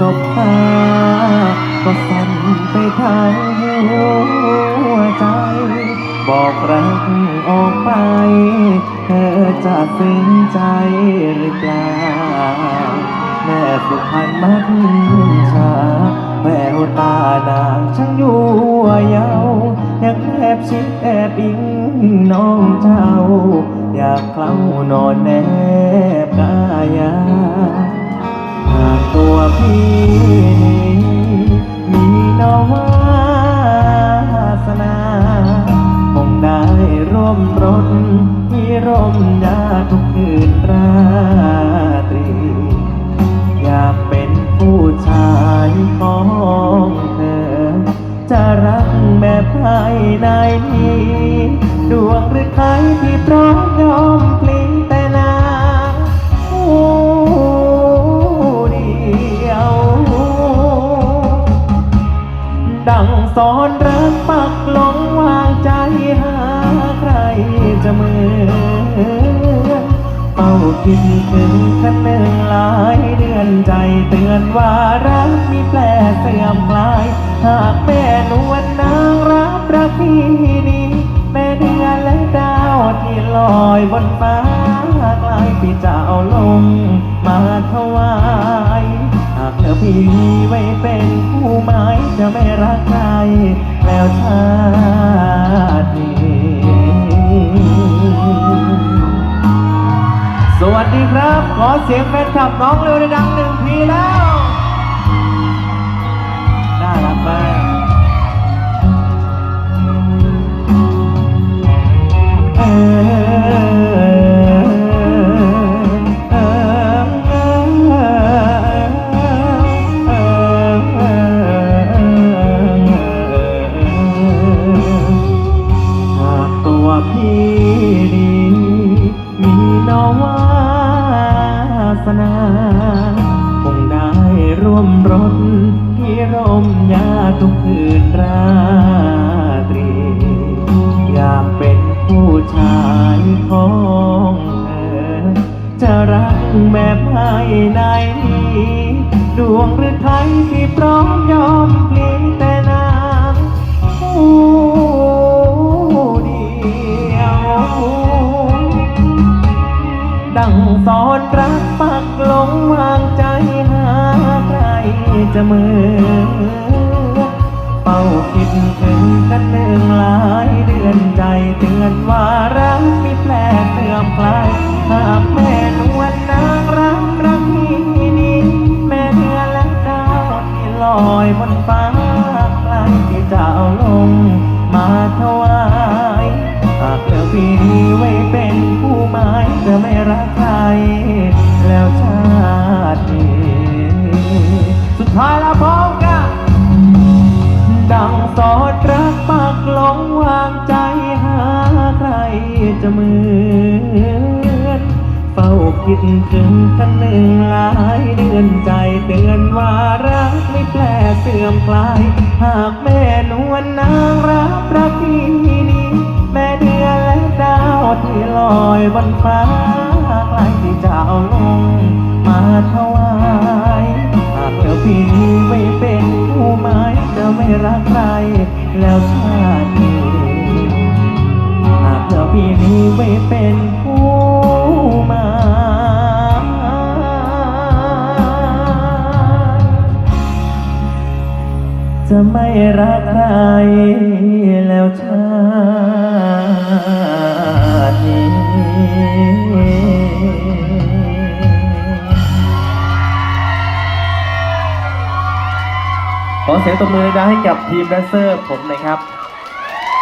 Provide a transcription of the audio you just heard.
ก็สั่นไปทางหัวใจ บอกรักออกไป เธอจะซึ้งใจหรือเปล่า แม่สุพรรณมัดชาแววตานางช่างอยู่เยาวยังแอบชิดแอบอิงน้องเจ้า อยากเคล้านอนแนบกายา ตัวพี่มีนวาสนาคงได้ร่วมรถที่ร่มยาทุกคืนราตรี อยากเป็นผู้ชายของเธอ จะรักแบบภายในนีดวงหรือใครที่พร้อมยอ ดังสอนรักปักหลงวางใจหาใครจะเหมือนเฝ้าคิดถึงกันเนื่งหลายเดือนใจเตือนว่ารักมีแปลเสื่อมคลาย หากแม่นวลนางรับรักพี่นี้แม่เดือนและดาวที่ลอยบนฟ้าไกลพี่จะเอาลง จะไม่รักใครแล้วชาตินี้สวัสดีครับ ขอเสียงแฟนคลับน้องเร็วดังหนึ่งทีแล้ว มยาทุกคืนราตรี อยากเป็นผู้ชายของเธอ จะรักแบบภายในดวงหรือไทยที่พร้อมยอมพลีแต่นางผู้เดียว ดังสอนรักปักหลงวางใจหา จะเหมือเป้าคิดถึงกันเนื่องหลายเดือนใจเตือนว่ารักมี ปากหลงวางใจหาใครจะเหมือนเฝ้าคิดถึงกันหนึ่งหลายเดือนใจเตือนว่ารักไม่แปลเสื่อมคลาย หากแม่นวลนางรับรักที่นี้แม่เดือนและดาวที่ลอยบนฟ้าใกล้ที่จะเอาลงมาถวายหากเธอพี่ไม่เป็นผู้หมายจะไม่รัก จะไม่รักใครแล้วชาตินี้ขอเสียงตบมือดังให้กับทีมแดนเซอร์ผมหน่อยครับ